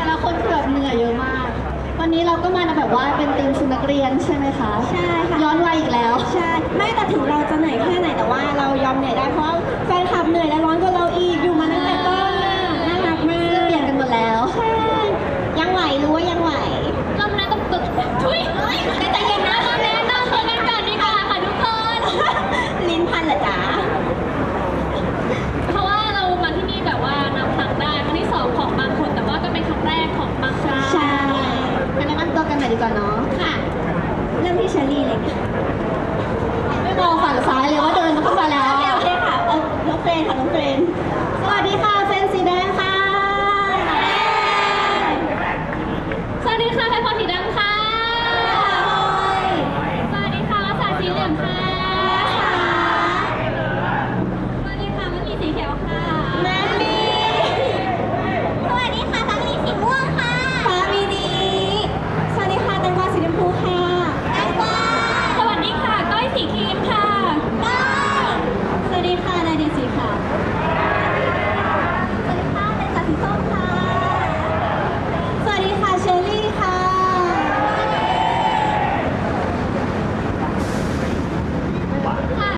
แต่ละคนคือแบบเหนื่อยเยอะมาก วันนี้เราก็มาแบบว่าเป็นทีมชุดนักเรียนใช่ไหมคะใช่ค่ะย้อนวัยอีกแล้ว ใช่ ไม่แต่ถึงเราจะเหนื่อยแค่ไหนแต่ว่าเรายอมเหนื่อยได้เพราะแฟนคลับเหนื่อยและร้อนก็เลย ดีกว่าเนาะค่ะ เริ่มที่เชอรี่